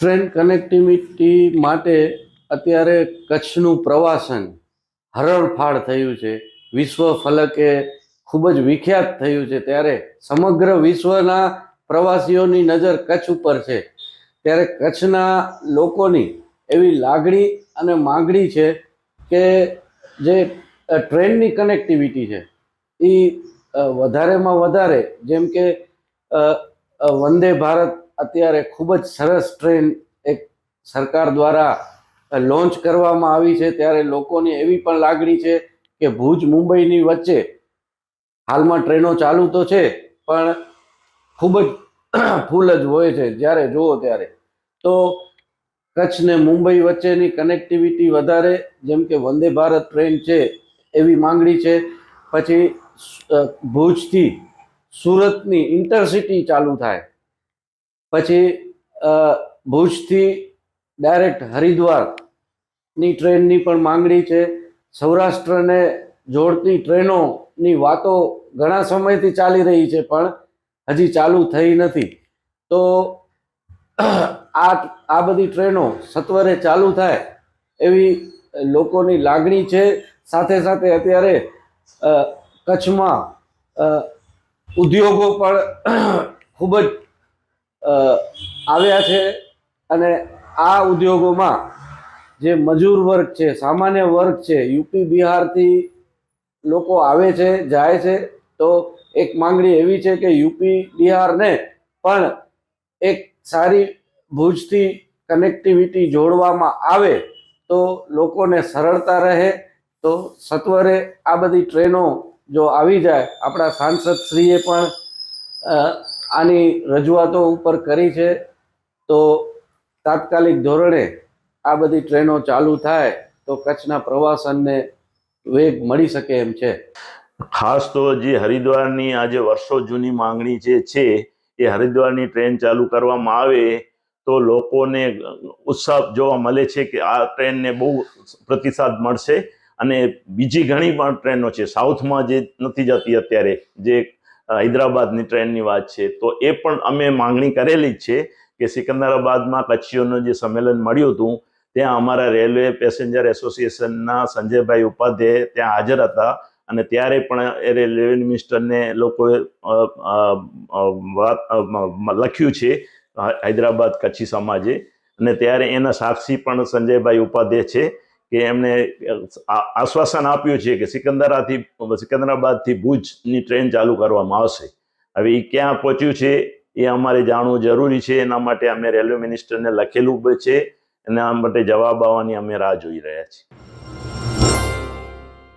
Train connectivity માટે અત્યારે કચ્છનું પ્રવાસન હરણફાળ થયું છે. વિશ્વ ફલકે ખૂબ જ વિખ્યાત થયું છે. ત્યારે સમગ્ર વિશ્વના પ્રવાસીઓની નજર કચ્છ ઉપર છે. ત્યારે કચ્છના લોકોની એવી લાગણી અને માગણી છે કે જે ટ્રેનની કનેક્ટિવિટી છે. એ વધારેમાં વધારે, જેમ કે વંદે ભારત અત્યારે ખૂબ જ સરસ ટ્રેન એક સરકાર દ્વારા લોન્ચ કરવામાં આવી છે. ત્યારે લોકોની એવી પણ લાગણી છે કે ભુજ મુંબઈની વચ્ચે હાલમાં ટ્રેનો ચાલુ તો છે, પણ ખૂબ જ ફૂલ જ હોય છે. જ્યારે જુઓ ત્યારે તો કચ્છ ને મુંબઈ વચ્ચેની કનેક્ટિવિટી વધારે, જેમ કે વંદે ભારત ટ્રેન છે એવી માંગણી છે. પછી ભુજથી સુરતની ઇન્ટરસિટી ચાલુ થાય. પછી ભુજથી ડાયરેક્ટ હરિદ્વારની ટ્રેનની પણ માંગણી છે. સૌરાષ્ટ્રને જોડતી ટ્રેનોની વાતો ઘણા સમયથી ચાલી રહી છે, પણ હજી ચાલુ થઈ નથી. તો, આ આ બધી ટ્રેનો સત્વરે ચાલુ થાય એવી લોકોની લાગણી છે. સાથે સાથે અત્યારે કચ્છમાં ઉદ્યોગો પણ ખૂબ જ આવ્યા છે અને આ ઉદ્યોગોમાં જે મજૂર વર્ગ છે, સામાન્ય વર્ગ છે, યુપી, બિહારથી લોકો આવે છે, જાય છે, તો એક માંગણી એવી છે કે યુપી, બિહારને પણ એક સારી ભુજથી કનેક્ટિવિટી જોડવામાં આવે તો લોકોને સરળતા રહે, તો સત્વરે આ બધી ટ્રેનો જો આવી જાય, આપણા સાંસદશ્રીએ પણ આની રજૂઆતો ઉપર કરી છે, તો તાત્કાલિક ધોરણે આ બધી ટ્રેનો ચાલુ થાય, તો કચ્છના પ્રવાસનને વેગ મળી શકે એમ છે. ખાસ તો જે હરિદ્વારની આજે વર્ષો જૂની માંગણી જે છે, એ હરિદ્વારની ટ્રેન ચાલુ કરવામાં આવે, તો લોકોને ઉત્સાહ જોવા મળે છે કે આ ટ્રેનને બહુ પ્રતિસાદ મળશે. અને બીજી ઘણી પણ ટ્રેનો છે. સાઉથમાં જે નથી જતી અત્યારે, જે હૈદરાબાદની ટ્રેનની વાત છે, તો એ પણ અમે માંગણી કરેલી જ છે કે સિકંદરાબાદમાં કચ્છીઓનું જે સંમેલન મળ્યું હતું, ત્યાં અમારા રેલવે પેસેન્જર એસોસિએશનના સંજયભાઈ ઉપાધ્યાય ત્યાં હાજર હતા અને ત્યારે પણ એ રેલવે મિનિસ્ટરને લોકોએ લખ્યું છે, હૈદરાબાદ કચ્છી સમાજે. અને ત્યારે એના સાક્ષી પણ સંજયભાઈ ઉપાધ્યાય છે. કે એમણે આ- આશ્વાસન આપ્યું છે કે સિકંદરાથી, સિકંદરાબાદથી ભુજની ટ્રેન ચાલુ કરવામાં આવશે. હવે એ ક્યાં પહોંચ્યું છે એ અમારે જાણવું જરૂરી છે. એના માટે અમે રેલવે મિનિસ્ટરને લખેલું છે. એના માટે જવાબ આવવાની અમે રાહ જોઈ રહ્યા છીએ.